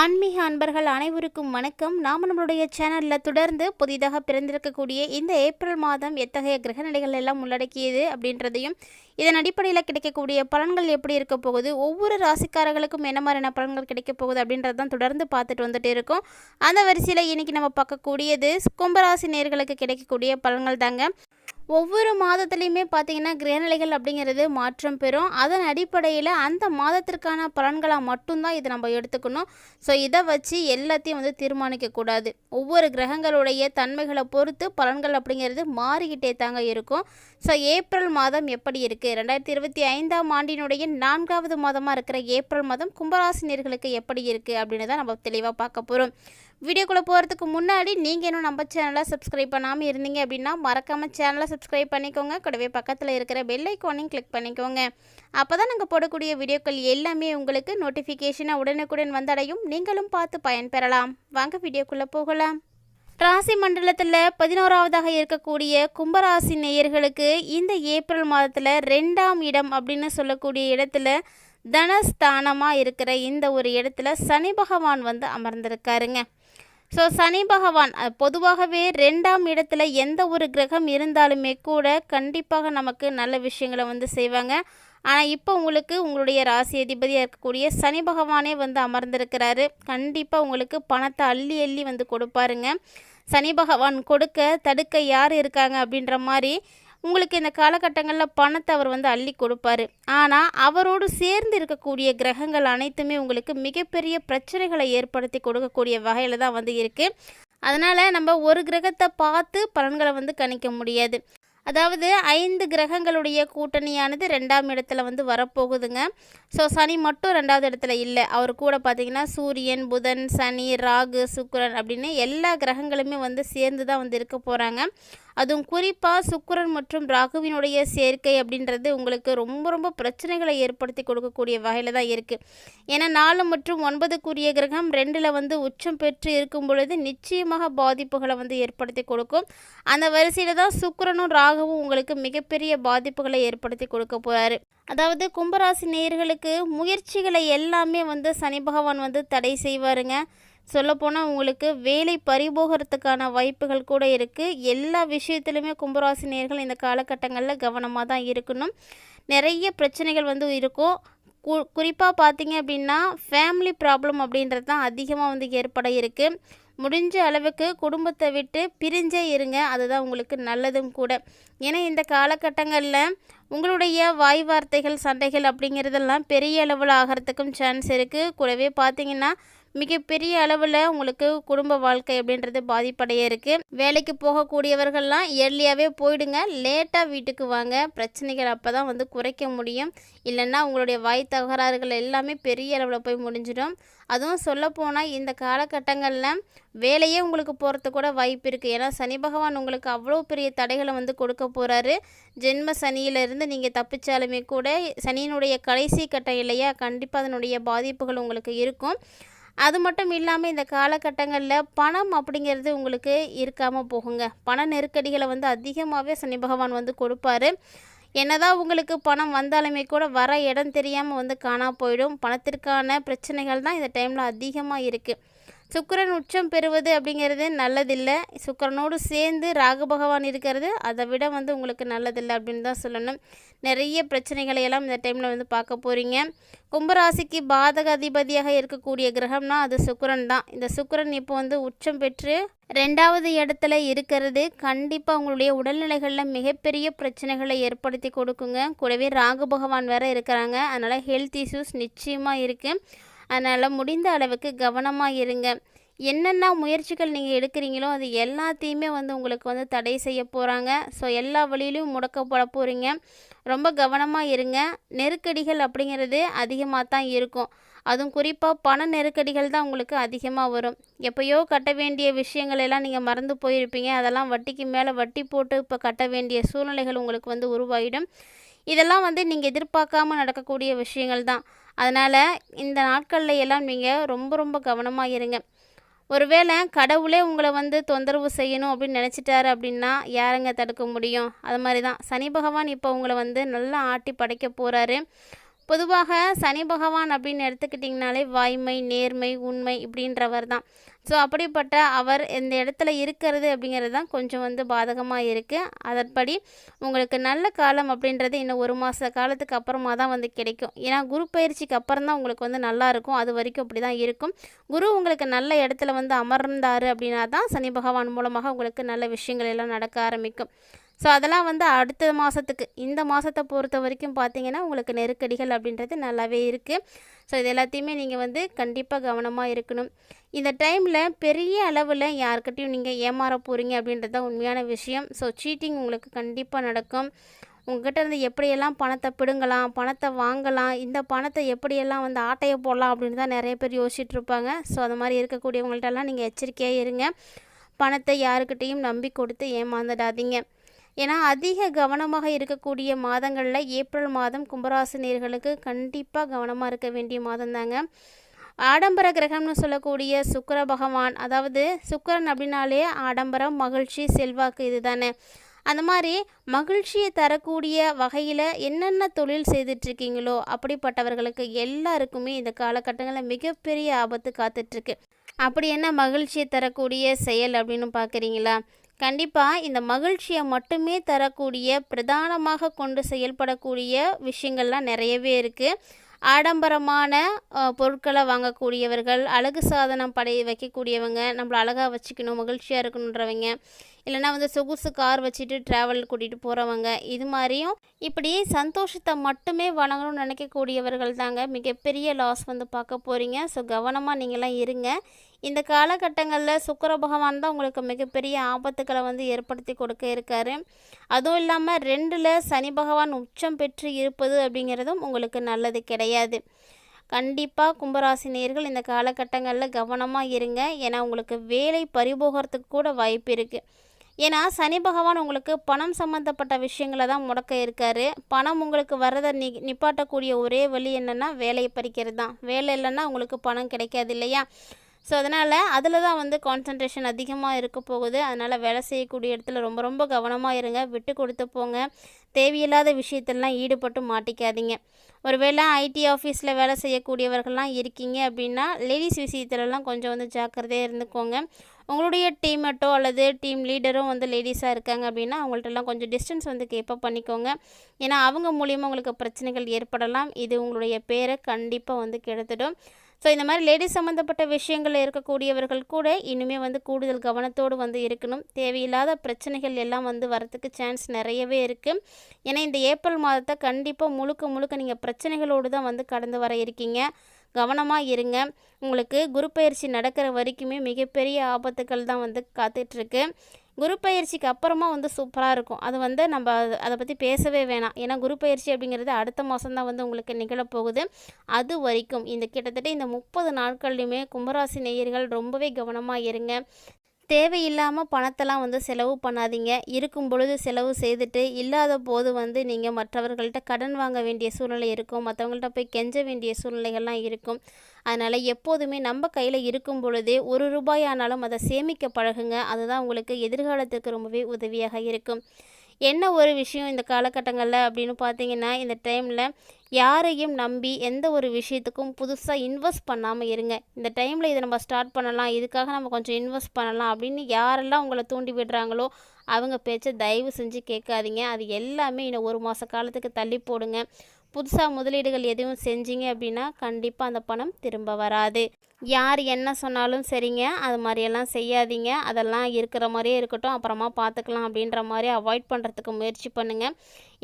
ஆன்மீக அன்பர்கள் அனைவருக்கும் வணக்கம். நாம் நம்மளுடைய சேனலில் தொடர்ந்து புதிதாக பிறந்திருக்கக்கூடிய இந்த ஏப்ரல் மாதம் எத்தகைய கிரகநிலைகள் எல்லாம் உள்ளடக்கியது அப்படின்றதையும் இதன் அடிப்படையில் கிடைக்கக்கூடிய பலன்கள் எப்படி இருக்க போகுது ஒவ்வொரு ராசிக்காரர்களுக்கும் என்ன மாதிரியான பலன்கள் கிடைக்க போகுது அப்படின்றது தான் தொடர்ந்து பார்த்துட்டு வந்துட்டு இருக்கோம். அந்த வரிசையில் இன்றைக்கி நம்ம பார்க்கக்கூடியது கும்பராசி நேர்களுக்கு கிடைக்கக்கூடிய பலன்கள் தாங்க. ஒவ்வொரு மாதத்துலேயுமே பார்த்தீங்கன்னா கிரகநிலைகள் அப்படிங்கிறது மாற்றம் பெறும். அதன் அடிப்படையில் அந்த மாதத்திற்கான பலன்களாக மட்டும்தான் இதை நம்ம எடுத்துக்கணும். ஸோ இதை வச்சு எல்லாத்தையும் வந்து தீர்மானிக்கக்கூடாது ஒவ்வொரு கிரகங்களுடைய தன்மைகளை பொறுத்து பலன்கள் அப்படிங்கிறது மாறிக்கிட்டே தாங்க இருக்கும். ஸோ ஏப்ரல் மாதம் எப்படி இருக்குது ரெண்டாயிரத்தி இருபத்தி ஐந்தாம் ஆண்டினுடைய நான்காவது மாதமாக இருக்கிற ஏப்ரல் மாதம் கும்பராசினியர்களுக்கு எப்படி இருக்குது அப்படின்னு தான் நம்ம தெளிவாக பார்க்க போகிறோம் வீடியோக்குள்ளே போகிறதுக்கு முன்னாடி நீங்கள் இன்னும் நம்ம சேனலை சப்ஸ்கிரைப் பண்ணாமல் இருந்தீங்க அப்படின்னா மறக்காமல் சேனலை சப்ஸ்கிரைப் பண்ணிக்கோங்க. கூடவே பக்கத்தில் இருக்கிற பெல் ஐக்கானையும் கிளிக் பண்ணிக்கோங்க. அப்போ தான் நாங்கள் போடக்கூடிய வீடியோக்கள் எல்லாமே உங்களுக்கு நோட்டிஃபிகேஷனாக உடனுக்குடன் வந்தடையும். நீங்களும் பார்த்து பயன்பெறலாம். வாங்க வீடியோக்குள்ளே போகலாம். ராசி மண்டலத்தில் பதினோராவதாக இருக்கக்கூடிய கும்பராசி நேயர்களுக்கு இந்த ஏப்ரல் மாதத்தில் ரெண்டாம் இடம் அப்படின்னு சொல்லக்கூடிய இடத்துல தனஸ்தானமாக இருக்கிற இந்த ஒரு இடத்துல சனி பகவான் வந்து அமர்ந்திருக்காருங்க. ஸோ சனி பகவான் பொதுவாகவே ரெண்டாம் இடத்துல எந்த ஒரு கிரகம் இருந்தாலுமே கூட கண்டிப்பாக நமக்கு நல்ல விஷயங்களை வந்து செய்வாங்க. ஆனால் இப்போ உங்களுக்கு உங்களுடைய ராசி அதிபதியாக இருக்கக்கூடிய சனி பகவானே வந்து அமர்ந்திருக்கிறாரு. கண்டிப்பாக உங்களுக்கு பணத்தை அள்ளி அள்ளி வந்து கொடுப்பாருங்க. சனி பகவான் கொடுக்க தடுக்க யார் இருக்காங்க அப்படின்ற மாதிரி உங்களுக்கு இந்த காலகட்டங்களில் பணத்தை அவர் வந்து அள்ளி கொடுப்பாரு. ஆனால் அவரோடு சேர்ந்து இருக்கக்கூடிய கிரகங்கள் அனைத்துமே உங்களுக்கு மிகப்பெரிய பிரச்சனைகளை ஏற்படுத்தி கொடுக்கக்கூடிய வகையில் தான் வந்து இருக்குது அதனால் நம்ம ஒரு கிரகத்தை பார்த்து பலன்களை வந்து கணிக்க முடியாது. அதாவது ஐந்து கிரகங்களுடைய கூட்டணியானது ரெண்டாம் இடத்துல வந்து வரப்போகுதுங்க. ஸோ சனி மட்டும் ரெண்டாவது இடத்துல இல்லை. அவர் கூட பார்த்தீங்கன்னா சூரியன் புதன் சனி ராகு சுக்கரன் அப்படின்னு எல்லா கிரகங்களுமே வந்து சேர்ந்து தான் வந்து இருக்க போகிறாங்க அதுவும் குறிப்பாக சுக்கரன் மற்றும் ராகுவினுடைய சேர்க்கை அப்படின்றது உங்களுக்கு ரொம்ப ரொம்ப பிரச்சனைகளை ஏற்படுத்தி கொடுக்கக்கூடிய வகையில் தான் இருக்குது ஏன்னா நாலு மற்றும் ஒன்பதுக்குரிய கிரகம் ரெண்டில் வந்து உச்சம் பெற்று இருக்கும் பொழுது நிச்சயமாக பாதிப்புகளை வந்து ஏற்படுத்தி கொடுக்கும். அந்த வரிசையில் தான் சுக்கிரனும் ராகுவும் உங்களுக்கு மிகப்பெரிய பாதிப்புகளை ஏற்படுத்தி கொடுக்க போகிறாரு அதாவது கும்பராசி நேயர்களுக்கு முயற்சிகளை எல்லாமே வந்து சனி பகவான் வந்து தடை செய்வாருங்க. சொல்லப்போனால் உங்களுக்கு வேலை பறிபோகிறதுக்கான வாய்ப்புகள் கூட இருக்குது எல்லா விஷயத்துலையுமே கும்பராசினியர்கள் இந்த காலகட்டங்களில் கவனமாக தான் இருக்கணும். நிறைய பிரச்சனைகள் வந்து இருக்கும். கு குறிப்பாக பார்த்தீங்க அப்படின்னா ஃபேமிலி ப்ராப்ளம் அப்படின்றது தான் அதிகமாக வந்து ஏற்பட இருக்குது முடிஞ்ச அளவுக்கு குடும்பத்தை விட்டு பிரிஞ்சே இருங்க. அதுதான் உங்களுக்கு நல்லதும் கூட. ஏன்னா இந்த காலகட்டங்களில் உங்களுடைய வாய் வார்த்தைகள் சண்டைகள் அப்படிங்கிறதெல்லாம் பெரிய அளவில் ஆகிறதுக்கும் சான்ஸ் இருக்குது கூடவே பார்த்தீங்கன்னா மிகப்பெரிய அளவில் உங்களுக்கு குடும்ப வாழ்க்கை அப்படின்றது பாதிப்படைய இருக்குது வேலைக்கு போகக்கூடியவர்கள்லாம் இயர்லியாகவே போயிடுங்க. லேட்டாக வீட்டுக்கு வாங்க. பிரச்சனைகள் அப்போ தான் வந்து குறைக்க முடியும். இல்லைன்னா உங்களுடைய வாய் தகராறுகள் எல்லாமே பெரிய அளவில் போய் முடிஞ்சிடும். அதுவும் சொல்லப்போனால் இந்த காலகட்டங்களில் வேலையே உங்களுக்கு போகிறது கூட வாய்ப்பு இருக்குது ஏன்னா சனி பகவான் உங்களுக்கு அவ்வளோ பெரிய தடைகளை வந்து கொடுக்க போகிறாரு ஜென்ம சனியிலிருந்து நீங்கள் தப்பிச்சாலுமே கூட சனியினுடைய கடைசி கட்டம் இல்லையா கண்டிப்பாக அதனுடைய பாதிப்புகள் உங்களுக்கு இருக்கும். அது மட்டும் இல்லாமல் இந்த காலகட்டங்களில் பணம் அப்படிங்கிறது உங்களுக்கு இருக்காமல் போகுங்க. பண நெருக்கடிகளை வந்து அதிகமாகவே சனி பகவான் வந்து கொடுப்பாரு. என்னதான் உங்களுக்கு பணம் வந்தாலுமே கூட வர இடம் தெரியாமல் வந்து காணா போயிடும். பணத்திற்கான பிரச்சனைகள் தான் இந்த டைமில் அதிகமாக இருக்குது சுக்கிரன் உச்சம் பெறுவது அப்படிங்கிறது நல்லதில்லை. சுக்கிரனோடு சேர்ந்து ராகு பகவான் இருக்கிறது அதை விட வந்து உங்களுக்கு நல்லதில்லை அப்படின்னு தான் சொல்லணும். நிறைய பிரச்சனைகளை எல்லாம் இந்த டைமில் வந்து பார்க்க போகிறீங்க கும்பராசிக்கு பாதக அதிபதியாக இருக்கக்கூடிய கிரகம்னா அது சுக்கிரன் தான். இந்த சுக்கரன் இப்போ வந்து உச்சம் பெற்று ரெண்டாவது இடத்துல இருக்கிறது. கண்டிப்பாக உங்களுடைய உடல்நிலைகளில் மிகப்பெரிய பிரச்சனைகளை ஏற்படுத்தி கொடுக்குங்க. கூடவே ராகு பகவான் வேற இருக்கிறாங்க. அதனால் ஹெல்த் இஷ்யூஸ் நிச்சயமாக இருக்குது அதனால் முடிந்த அளவுக்கு கவனமாக இருங்க. என்னென்ன முயற்சிகள் நீங்கள் எடுக்கிறீங்களோ அது எல்லாத்தையுமே வந்து உங்களுக்கு வந்து தடை செய்ய போகிறாங்க ஸோ எல்லா வழியிலையும் முடக்கப்பட போகிறீங்க ரொம்ப கவனமாக இருங்க. நெருக்கடிகள் அப்படிங்கிறது அதிகமாக தான் இருக்கும். அதுவும் குறிப்பாக பண நெருக்கடிகள் தான் உங்களுக்கு அதிகமாக வரும். எப்போயோ கட்ட வேண்டிய விஷயங்கள் எல்லாம் நீங்கள் மறந்து போயிருப்பீங்க. அதெல்லாம் வட்டிக்கு மேலே வட்டி போட்டு இப்போ கட்ட வேண்டிய சூழ்நிலைகள் உங்களுக்கு வந்து உருவாகிடும் இதெல்லாம் வந்து நீங்கள் எதிர்பார்க்காம நடக்கக்கூடிய விஷயங்கள் தான். அதனால் இந்த நாட்களில் எல்லாம் நீங்கள் ரொம்ப ரொம்ப கவனமாக இருங்க. ஒருவேளை கடவுளே உங்களை வந்து தொந்தரவு செய்யணும் அப்படின்னு நினச்சிட்டாரு அப்படின்னா யாருங்க தடுக்க முடியும்? அது மாதிரி தான் சனி பகவான் இப்போ உங்களை வந்து நல்லா ஆட்டி படைக்க போகிறாரு பொதுவாக சனி பகவான் அப்படின்னு எடுத்துக்கிட்டிங்கனாலே வாய்மை நேர்மை உண்மை இப்படின்றவர் தான். ஸோ அப்படிப்பட்ட அவர் இந்த இடத்துல இருக்கிறது அப்படிங்கிறது தான் கொஞ்சம் வந்து பாதகமாக இருக்குது அதன்படி உங்களுக்கு நல்ல காலம் அப்படின்றது இன்னும் ஒரு மாத காலத்துக்கு அப்புறமா தான் வந்து கிடைக்கும். ஏன்னா குரு பயிற்சிக்கு அப்புறம் தான் உங்களுக்கு வந்து நல்லா இருக்கும். அது வரைக்கும் அப்படி தான் இருக்கும். குரு உங்களுக்கு நல்ல இடத்துல வந்து அமர்ந்தார் அப்படின்னா தான் சனி பகவான் மூலமாக உங்களுக்கு நல்ல விஷயங்கள் எல்லாம் நடக்க ஆரம்பிக்கும். ஸோ அதெல்லாம் வந்து அடுத்த மாதத்துக்கு இந்த மாதத்தை பொறுத்த வரைக்கும் பார்த்தீங்கன்னா உங்களுக்கு நெருக்கடிகள் அப்படின்றது நல்லாவே இருக்குது ஸோ இது எல்லாத்தையுமே நீங்கள் வந்து கண்டிப்பாக கவனமாக இருக்கணும். இந்த டைமில் பெரிய அளவில் யாருக்கிட்டையும் நீங்கள் ஏமாற போகிறீங்க அப்படின்றது தான் உண்மையான விஷயம். ஸோ சீட்டிங் உங்களுக்கு கண்டிப்பாக நடக்கும். உங்ககிட்ட இருந்து எப்படியெல்லாம் பணத்தை பிடுங்கலாம் பணத்தை வாங்கலாம் இந்த பணத்தை எப்படியெல்லாம் வந்து ஆட்டையை போடலாம் அப்படின்னு தான் நிறைய பேர் யோசிச்சுட்டு இருப்பாங்க. ஸோ அது மாதிரி இருக்கக்கூடியவங்கள்ட்டெல்லாம் நீங்கள் எச்சரிக்கையாக இருங்க. பணத்தை யாருக்கிட்டேயும் நம்பி கொடுத்து ஏமாந்துடாதீங்க. ஏன்னா அதிக கவனமாக இருக்கக்கூடிய மாதங்களில் ஏப்ரல் மாதம் கும்பராசினியர்களுக்கு கண்டிப்பாக கவனமாக இருக்க வேண்டிய மாதம் தாங்க ஆடம்பர கிரகம்னு சொல்லக்கூடிய சுக்கர பகவான் அதாவது சுக்கரன் அப்படின்னாலே ஆடம்பரம் மகிழ்ச்சி செல்வாக்கு இது தானே அந்த மாதிரி மகிழ்ச்சியை தரக்கூடிய வகையில் என்னென்ன தொழில் செய்துட்ருக்கீங்களோ அப்படிப்பட்டவர்களுக்கு எல்லாருக்குமே இந்த காலகட்டங்களில் மிகப்பெரிய ஆபத்து காத்துட்ருக்கு. அப்படி என்ன மகிழ்ச்சியை தரக்கூடிய செயல் அப்படின்னு பார்க்குறீங்களா கண்டிப்பாக இந்த மகிழ்ச்சியை மட்டுமே தரக்கூடிய பிரதானமாக கொண்டு செயல்படக்கூடிய விஷயங்கள்லாம் நிறையவே இருக்குது ஆடம்பரமான பொருட்களை வாங்கக்கூடியவர்கள் அழகு சாதனம் படை வைக்கக்கூடியவங்க நம்மளை அழகாக வச்சுக்கணும் மகிழ்ச்சியாக இருக்கணுன்றவங்க இல்லைனா வந்து சொகுசு கார் வச்சுட்டு ட்ராவல் கூட்டிகிட்டு போகிறவங்க இது மாதிரியும் இப்படி சந்தோஷத்தை மட்டுமே வழங்கணும்னு நினைக்கக்கூடியவர்கள் தாங்க மிகப்பெரிய லாஸ் வந்து பார்க்க போகிறீங்க ஸோ கவனமாக நீங்களாம் இருங்க. இந்த காலகட்டங்களில் சுக்கர பகவான் தான் உங்களுக்கு மிகப்பெரிய ஆபத்துக்களை வந்து ஏற்படுத்தி கொடுக்க இருக்காரு. அதுவும் இல்லாமல் ரெண்டில் சனி பகவான் உச்சம் பெற்று இருப்பது அப்படிங்கிறதும் உங்களுக்கு நல்லது கிடையாது. கண்டிப்பாக கும்பராசி நேர்கள் இந்த காலகட்டங்களில் கவனமாக இருங்க. ஏன்னா உங்களுக்கு வேலை பறிபோகிறதுக்கு கூட வாய்ப்பு இருக்குது ஏன்னா சனி பகவான் உங்களுக்கு பணம் சம்மந்தப்பட்ட விஷயங்களை தான் முடக்க இருக்காரு. பணம் உங்களுக்கு வர்றதை நி நிப்பாட்டக்கூடிய ஒரே வழி என்னென்னா வேலையை பறிக்கிறது தான். வேலை இல்லைன்னா உங்களுக்கு பணம் கிடைக்காது இல்லையா? ஸோ அதனால் அதில் தான் வந்து கான்சன்ட்ரேஷன் அதிகமாக இருக்க போகுது. அதனால் வேலை செய்யக்கூடிய இடத்துல ரொம்ப ரொம்ப கவனமாக இருங்க. விட்டு கொடுத்து போங்க. தேவையில்லாத விஷயத்தெல்லாம் ஈடுபட்டு மாட்டிக்காதீங்க. ஒருவேளை ஐடி ஆஃபீஸில் வேலை செய்யக்கூடியவர்கள்லாம் இருக்கீங்க அப்படின்னா லேடிஸ் விஷயத்துலலாம் கொஞ்சம் வந்து ஜாக்கிரதையாக இருந்துக்கோங்க. உங்களுடைய டீம்மேட்டோ அல்லது டீம் லீடரும் வந்து லேடிஸாக இருக்காங்க அப்படின்னா அவங்கள்ட்டலாம் கொஞ்சம் டிஸ்டன்ஸ் வந்து கேப்பப் பண்ணிக்கோங்க. ஏன்னா அவங்க மூலியமாக உங்களுக்கு பிரச்சனைகள் ஏற்படலாம். இது உங்களுடைய பேரை கண்டிப்பாக வந்து கெடுத்துடும். ஸோ இந்த மாதிரி லேடிஸ் சம்மந்தப்பட்ட விஷயங்களில் இருக்கக்கூடியவர்கள் கூட இனிமேல் வந்து கூடுதல் கவனத்தோடு வந்து இருக்கணும். தேவையில்லாத பிரச்சனைகள் எல்லாம் வந்து வரத்துக்கு சான்ஸ் நிறையவே இருக்குது ஏன்னா இந்த ஏப்ரல் மாதத்தை கண்டிப்பாக முழுக்க முழுக்க நீங்கள் பிரச்சனைகளோடு தான் வந்து கடந்து வர இருக்கீங்க. கவனமாக இருங்க. உங்களுக்கு குரு பயிற்சி நடக்கிற வரைக்குமே மிகப்பெரிய ஆபத்துக்கள் தான் வந்து காத்துட்ருக்கு குரு பயிற்சிக்கு அப்புறமா வந்து சூப்பராக இருக்கும். அது வந்து நம்ம அதை பற்றி பேசவே வேணாம். ஏன்னா குரு பயிற்சி அப்படிங்கிறது அடுத்த மாதம் தான் வந்து உங்களுக்கு நிகழப்போகுது அது வரைக்கும் இந்த கிட்டத்தட்ட இந்த முப்பது நாட்கள்லையுமே கும்பராசி நேயர்கள் ரொம்பவே கவனமாக இருங்க. தேவையில்லாமல் பணத்தெல்லாம் வந்து செலவு பண்ணாதீங்க. இருக்கும் பொழுது செலவு செய்துட்டு இல்லாத போது வந்து நீங்கள் மற்றவர்கள்ட்ட கடன் வாங்க வேண்டிய சூழ்நிலை இருக்கும். மற்றவங்கள்ட்ட போய் கெஞ்ச வேண்டிய சூழ்நிலைகள்லாம் இருக்கும். அதனால் எப்போதுமே நம்ம கையில் இருக்கும் பொழுதே ஒரு ரூபாய் ஆனாலும் அதை சேமிக்க பழகுங்க. அதுதான் உங்களுக்கு எதிர்காலத்துக்கு ரொம்பவே உதவியாக இருக்கும். என்ன ஒரு விஷயம் இந்த காலகட்டங்களில் அப்படின்னு பார்த்தீங்கன்னா இந்த டைமில் யாரையும் நம்பி எந்த ஒரு விஷயத்துக்கும் புதுசாக இன்வெஸ்ட் பண்ணாமல் இருங்க. இந்த டைமில் இதை நம்ம ஸ்டார்ட் பண்ணலாம் இதுக்காக நம்ம கொஞ்சம் இன்வெஸ்ட் பண்ணலாம் அப்படின்னு யாரெல்லாம் உங்களை தூண்டி விடுறாங்களோ அவங்க பேச்சை தயவு செஞ்சு கேட்காதீங்க. அது எல்லாமே இன்னும் ஒரு மாத காலத்துக்கு தள்ளி போடுங்க. புதுசாக முதலீடுகள் எதுவும் செஞ்சீங்க அப்படின்னா கண்டிப்பாக அந்த பணம் திரும்ப வராது. யார் என்ன சொன்னாலும் சரிங்க அது மாதிரியெல்லாம் செய்யாதீங்க. அதெல்லாம் இருக்கிற மாதிரியே இருக்கட்டும் அப்புறமா பார்த்துக்கலாம் அப்படின்ற மாதிரி அவாய்ட் பண்ணுறதுக்கு முயற்சி பண்ணுங்கள்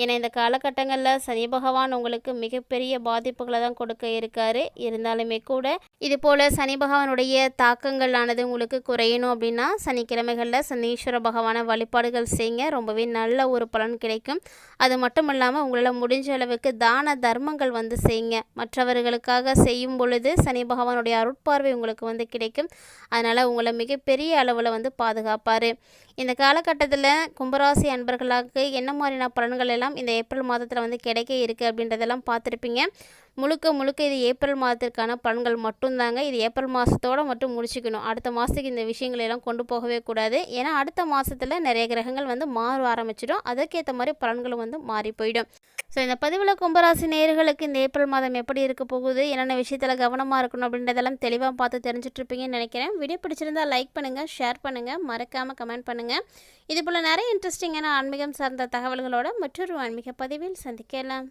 ஏன்னா இந்த காலகட்டங்களில் சனி பகவான் உங்களுக்கு மிகப்பெரிய பாதிப்புகளை தான் கொடுக்க இருக்காரு. இருந்தாலுமே கூட இது போல் சனி பகவானுடைய தாக்கங்களானது உங்களுக்கு குறையணும் அப்படின்னா சனிக்கிழமைகளில் சனீஸ்வர பகவான வழிபாடுகள் செய்யுங்க ரொம்பவே நல்ல ஒரு பலன் கிடைக்கும். அது மட்டும் இல்லாமல் உங்களால் முடிஞ்ச அளவுக்கு தான தர்மங்கள் வந்து செய்யுங்க மற்றவர்களுக்காக செய்யும் பொழுது சனி பகவானுடைய அருட்பார்வை உங்களுக்கு வந்து கிடைக்கும். அதனால் உங்களை மிகப்பெரிய அளவில் வந்து பாதுகாப்பார். இந்த காலகட்டத்தில் கும்பராசி அன்பர்களாக என்ன மாதிரியான பலன்கள் எல்லாம் இந்த ஏப்ரல் மாதத்தில் வந்து கிடைக்க இருக்குது அப்படின்றதெல்லாம் பார்த்துருப்பீங்க. முழுக்க முழுக்க இது ஏப்ரல் மாதத்திற்கான பலன்கள் மட்டும்தாங்க. இது ஏப்ரல் மாதத்தோடு மட்டும் முடிச்சுக்கணும். அடுத்த மாதத்துக்கு இந்த விஷயங்களை எல்லாம் கொண்டு போகவே கூடாது. ஏன்னா அடுத்த மாதத்தில் நிறைய கிரகங்கள் வந்து மாற ஆரம்பிச்சிடும். அதுக்கேற்ற மாதிரி பலன்களும் வந்து மாறி போயிடும். ஸோ இந்த பதிவில் கும்பராசி நேர்களுக்கு இந்த ஏப்ரல் மாதம் எப்படி இருக்க போகுது? என்னென்ன விஷயத்தில் கவனமாக இருக்கணும் அப்படின்றதெல்லாம் தெளிவாக பார்த்து தெரிஞ்சிட்ருப்பீங்கன்னு நினைக்கிறேன். வீடியோ பிடிச்சிருந்தால் லைக் பண்ணுங்கள் ஷேர் பண்ணுங்கள் மறக்காமல் கமெண்ட் பண்ணுங்கள் இது போல் நிறைய இன்ட்ரெஸ்டிங்கான ஆன்மீகம் சார்ந்த தகவல்களோட மற்றொரு ஆன்மீக பதிவில் சந்திக்கலாம்.